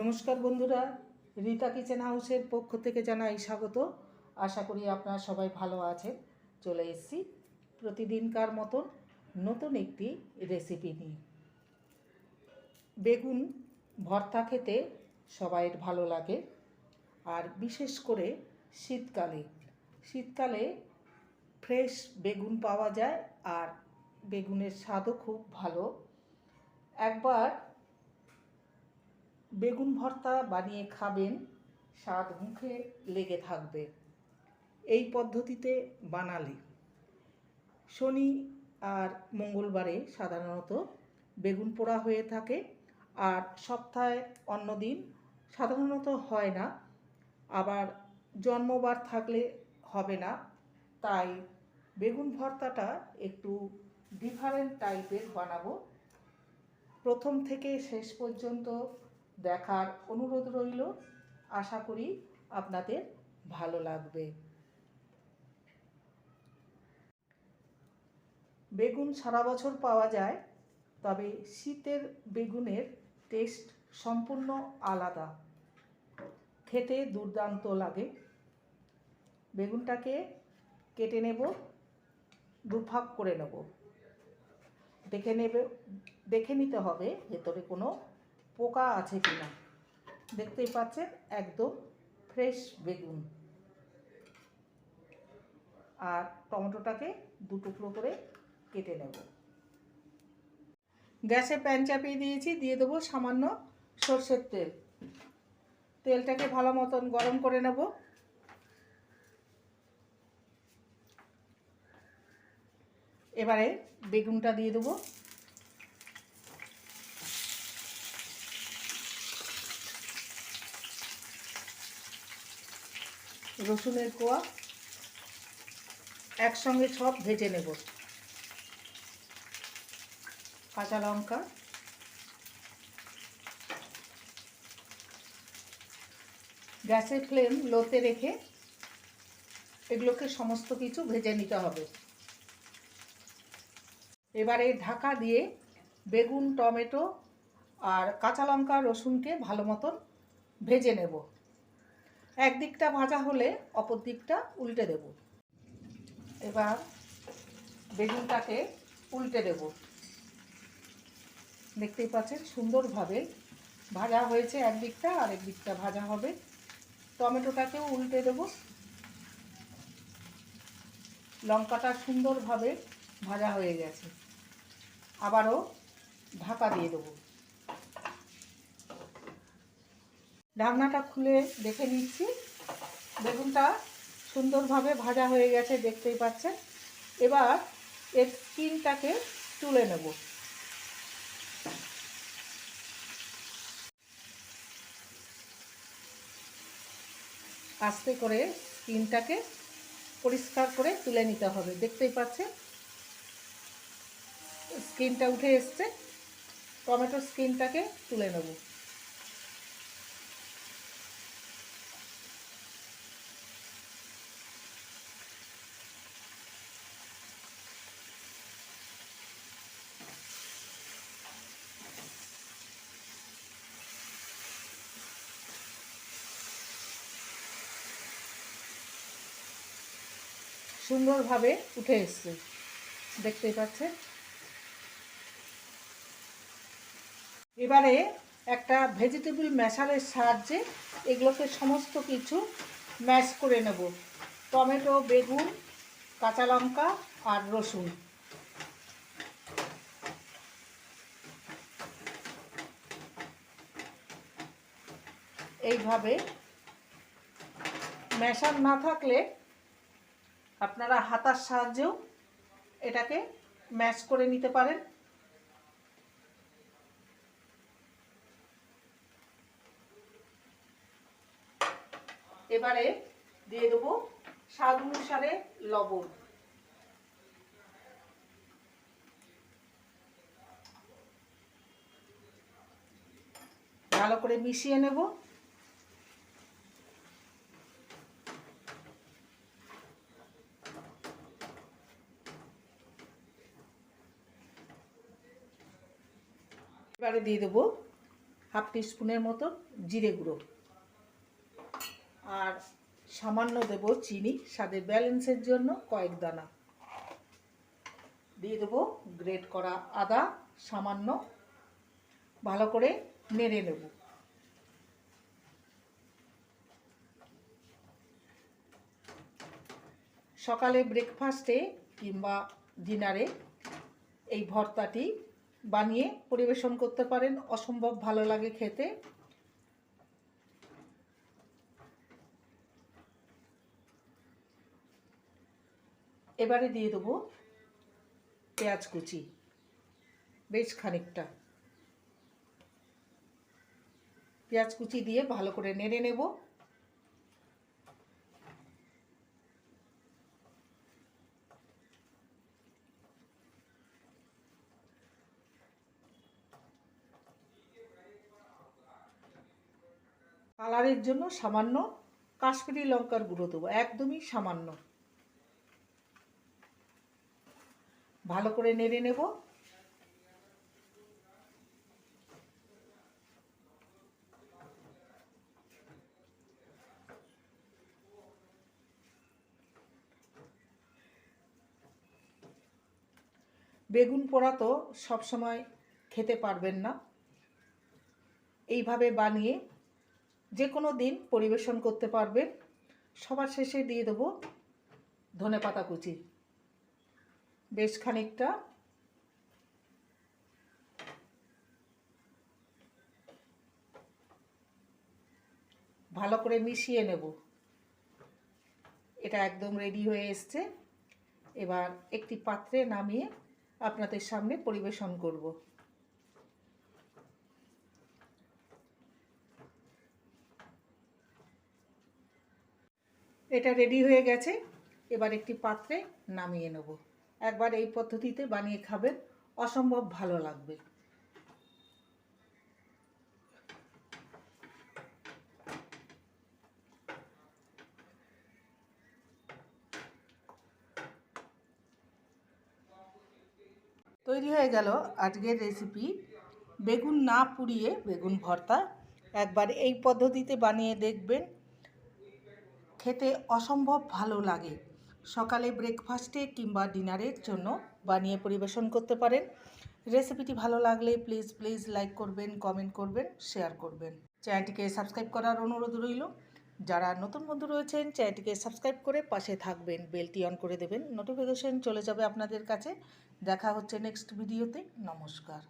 নমস্কার বন্ধুরা, রীতা কিচেন হাউসের পক্ষ থেকে জানাই স্বাগত। আশা করি আপনারা সবাই ভালো আছেন। চলে এসেছি প্রতিদিনকার মতন নতুন একটি রেসিপি নিয়ে। বেগুন ভর্তা খেতে সবাইয়ের ভালো লাগে, আর বিশেষ করে শীতকালে। শীতকালে ফ্রেশ বেগুন পাওয়া যায়, আর বেগুনের স্বাদও খুব ভালো। একবার বেগুন ভর্তা বানিয়ে খাবেন, স্বাদ মুখে লেগে থাকবে। এই পদ্ধতিতে বানালে শনি আর মঙ্গলবারে সাধারণত বেগুন পোড়া হয়ে থাকে আর সপ্তাহে অন্য দিন সাধারণত হয় না। আবার জন্মবার থাকলে হবে না, তাই বেগুন ভর্তাটা একটু ডিফারেন্ট টাইপের বানাবো। প্রথম থেকে শেষ পর্যন্ত দেখার অনুরোধ রইল। আশা করি আপনাদের ভালো লাগবে। বেগুন সারা বছর পাওয়া যায়, তবে শীতের বেগুনের টেস্ট সম্পূর্ণ আলাদা। খেতে দুর্দান্ত লাগে। বেগুনটাকে কেটে নেব, দুভাগ করে নেব। দেখে নেবে, দেখে নিতে হবে, ভেতরে কোনো পোকা আছে কিনা দেখতেই পাচ্ছেন, একদম ফ্রেশ বেগুন। আর টমেটোটাকে দু টুকরো করে কেটে নেব। গ্যাসে প্যান চাপিয়ে দিয়েছি, দিয়ে দেবো সামান্য সর্ষের তেল। তেলটাকে ভালো মতন গরম করে নেব। এবারে বেগুনটা দিয়ে দেবো। রসুনের কোয়া একসঙ্গে সব ভেজে নেব। কাঁচা লঙ্কা। গ্যাসের ফ্লেম লোতে রেখে এগুলোকে সমস্ত কিছু ভেজে নিতে হবে। এবারে ঢাকা দিয়ে বেগুন, টমেটো আর কাঁচা লঙ্কা রসুনকে ভালো মতন ভেজে নেব। একদিকটা ভাজা হলে অপর দিকটা উল্টে দেব। এবার বেগুনটাকে উল্টে দেব। দেখতেই পাচ্ছেন সুন্দরভাবে ভাজা হয়েছে একদিকটা আর একদিকটা ভাজা হবে। টমেটোটাকেও উল্টে দেব। লঙ্কাটা সুন্দরভাবে ভাজা হয়ে গেছে। আবারও ঢাকা দিয়ে দেবো। ঢাকনাটা খুলে দেখে নিচ্ছি। বেগুনটা সুন্দরভাবে ভাজা হয়ে গেছে, দেখতেই পাচ্ছেন। এবার এর স্কিনটাকে তুলে নেব। আস্তে করে স্কিনটাকে পরিষ্কার করে তুলে নিতে হবে, দেখতেই পাচ্ছেন। স্কিনটা উঠে এসছে। টমেটোর স্কিনটাকে তুলে নেব। সুন্দরভাবে উঠে এসছে। দেখতেই পাচ্ছেন? এবারে একটা ভেজিটেবল ম্যাশারের সাহায্যে এগুলোকে সমস্ত কিছু ম্যাশ করে নেব। টমেটো, বেগুন, কাঁচা লঙ্কা আর রসুন। এইভাবে ম্যাশার না থাকলে আপনারা হাতার সাহায্যেও এটাকে ম্যাচ করে নিতে পারেন। এবারে দিয়ে দেবো স্বাদ অনুসারে লবণ। ভালো করে মিশিয়ে নেব। এবারে দিয়ে দেবো হাফ স্পুনের মতো জিরে গুঁড়ো। আর সামান্য দেব চিনি স্বাদের ব্যালেন্সের জন্য কয়েক দানা। দিয়ে দেবো গ্রেট করা আদা সামান্য ভালো করে নেড়ে নেব। সকালে ব্রেকফাস্টে কিংবা ডিনারে এই ভর্তাটি বানিয়ে পরিবেশন করতে পারেন। অসম্ভব ভালো লাগে খেতে। এবারে দিয়ে দেবো পেঁয়াজ কুচি। বেশ খানিকটা। পেঁয়াজ কুচি দিয়ে ভালো করে নেড়ে নেব। কালারের জন্য সামান্য কাশ্মীরি লঙ্কার গুঁড়ো দেবো, একদমই সামান্য। ভালো করে নেড়ে নেব। বেগুন পোড়া তো সবসময় খেতে পারবেন না। এইভাবে বানিয়ে যে কোনো দিন পরিবেশন করতে পারবেন। সবার শেষে দিয়ে দেবো ধনে পাতা কুচি। বেশ খানিকটা। ভালো করে মিশিয়ে নেব। এটা একদম রেডি হয়ে এসছে। এবার একটি পাত্রে নামিয়ে আপনাদের সামনে পরিবেশন করব। এটা রেডি হয়ে গেছে। এবার একটি পাত্রে নামিয়ে নেব। একবার এই পদ্ধতিতে বানিয়ে খাবেন, অসম্ভব ভালো লাগবে। তৈরি হয়ে গেল আজকের রেসিপি বেগুন না পুড়িয়ে বেগুন ভর্তা। একবার এই পদ্ধতিতে বানিয়ে দেখবেন খেতে অসম্ভব ভালো লাগে। সকালে ব্রেকফাস্টে কিংবা ডিনারের জন্য বানিয়ে পরিবেশন করতে পারেন। রেসিপিটি ভালো লাগলে প্লিজ প্লিজ লাইক করবেন কমেন্ট করবেন শেয়ার করবেন। চ্যানেলটিকে সাবস্ক্রাইব করার অনুরোধ রইল। যারা নতুন বন্ধু রয়েছেন চ্যানেলটিকে সাবস্ক্রাইব করে পাশে থাকবেন বেলটি অন করে দেবেন। নোটিফিকেশন চলে যাবে আপনাদের কাছে। দেখা হচ্ছে নেক্সট ভিডিওতে নমস্কার।